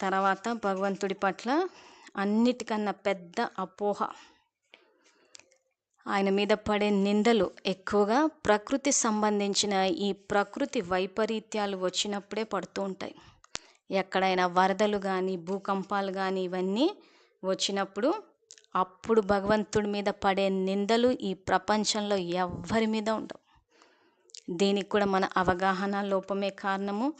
తర్వాత భగవంతుడి పట్ల అన్నిటికన్నా పెద్ద అపోహ. ఆయన మీద పడే నిందలు ఎక్కువగా ప్రకృతి సంబంధించిన ఈ ప్రకృతి వైపరీత్యాలు వచ్చినప్పుడే పడుతూ ఉంటాయి. ఎక్కడైనా వరదలు కానీ భూకంపాలు కానీ ఇవన్నీ వచ్చినప్పుడు అప్పుడు భగవంతుడి మీద పడే నిందలు ఈ ప్రపంచంలో ఎవ్వరి మీద ఉండవు. దీనికి కూడా మన అవగాహన లోపమే కారణము.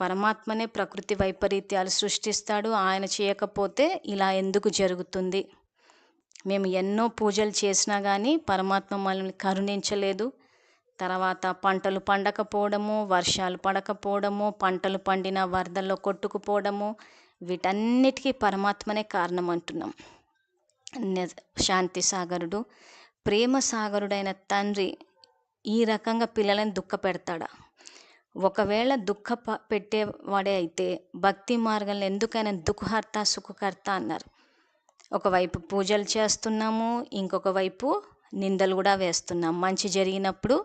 పరమాత్మనే ప్రకృతి వైపరీత్యాలు సృష్టిస్తాడు. ఆయన చేయకపోతే ఇలా ఎందుకు జరుగుతుంది? మేము ఎన్నో పూజలు చేసినా కానీ పరమాత్మ మనల్ని కరుణించలేదు. తర్వాత పంటలు పండకపోవడము వర్షాలు పడకపోవడము పంటలు పండిన వరదల్లో కొట్టుకుపోవడము వీటన్నిటికీ పరమాత్మనే కారణం అంటున్నాం శాంతి సాగరుడు ప్రేమ సాగరుడైన తండ్రి ఈ రకంగా పిల్లలను దుఃఖ పెడతాడా ఒకవేళ దుఃఖ పెట్టేవాడే అయితే భక్తి మార్గంలో ఎందుకైనా దుఃఖహర్త సుఖకర్త అన్నారు. ఒకవైపు పూజలు చేస్తున్నాము ఇంకొక వైపు నిందలు కూడా వేస్తున్నాం. మంచి జరిగినప్పుడు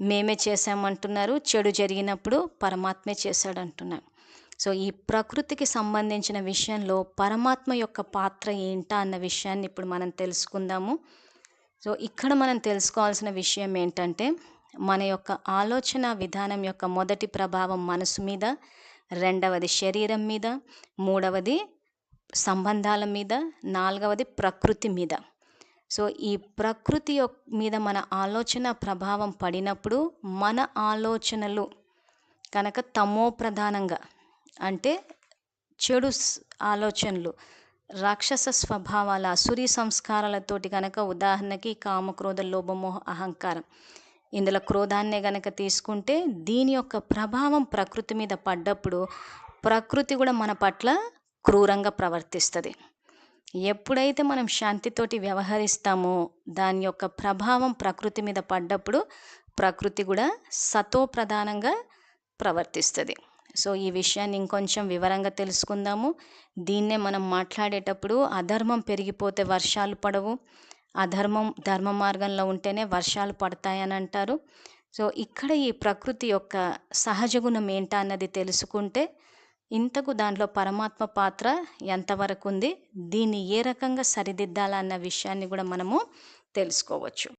మేమే చేసామంటున్నారు చెడు జరిగినప్పుడు పరమాత్మే చేశాడంటున్నారు. సో ఈ ప్రకృతికి సంబంధించిన విషయంలో పరమాత్మ యొక్క పాత్ర ఏంటా అన్న విషయాన్ని ఇప్పుడు మనం తెలుసుకుందాము. సో ఇక్కడ మనం తెలుసుకోవాల్సిన విషయం ఏంటంటే మన యొక్క ఆలోచన విధానం యొక్క మొదటి ప్రభావం మనసు మీద రెండవది శరీరం మీద మూడవది సంబంధాల మీద నాలుగవది ప్రకృతి మీద. సో ఈ ప్రకృతి మీద మన ఆలోచన ప్రభావం పడినప్పుడు మన ఆలోచనలు కనుక తమో ప్రధానంగా అంటే చెడు ఆలోచనలు రాక్షస స్వభావాల అసురీ సంస్కారాలతోటి కనుక ఉదాహరణకి కామక్రోధ లోభమోహ అహంకారం. ఇందులో క్రోధాన్నే గనక తీసుకుంటే దీని యొక్క ప్రభావం ప్రకృతి మీద పడ్డప్పుడు ప్రకృతి కూడా మన పట్ల క్రూరంగా ప్రవర్తిస్తుంది. ఎప్పుడైతే మనం శాంతితోటి వ్యవహరిస్తామో దాని యొక్క ప్రభావం ప్రకృతి మీద పడ్డప్పుడు ప్రకృతి కూడా సతో ప్రధానంగా ప్రవర్తిస్తుంది. సో ఈ విషయాన్ని ఇంకొంచెం వివరంగా తెలుసుకుందాము. దీన్నే మనం మాట్లాడేటప్పుడు అధర్మం పెరిగిపోతే వర్షాలు పడవు. అధర్మం ధర్మ మార్గంలో ఉంటేనే వర్షాలు పడతాయని అంటారు. సో ఇక్కడ ఈ ప్రకృతి యొక్క సహజ గుణం ఏంటా అన్నది తెలుసుకుంటే ఇంతకు దాంట్లో పరమాత్మ పాత్ర ఎంతవరకు ఉంది దీన్ని ఏ రకంగా సరిదిద్దాలన్న విషయాన్ని కూడా మనము తెలుసుకోవచ్చు.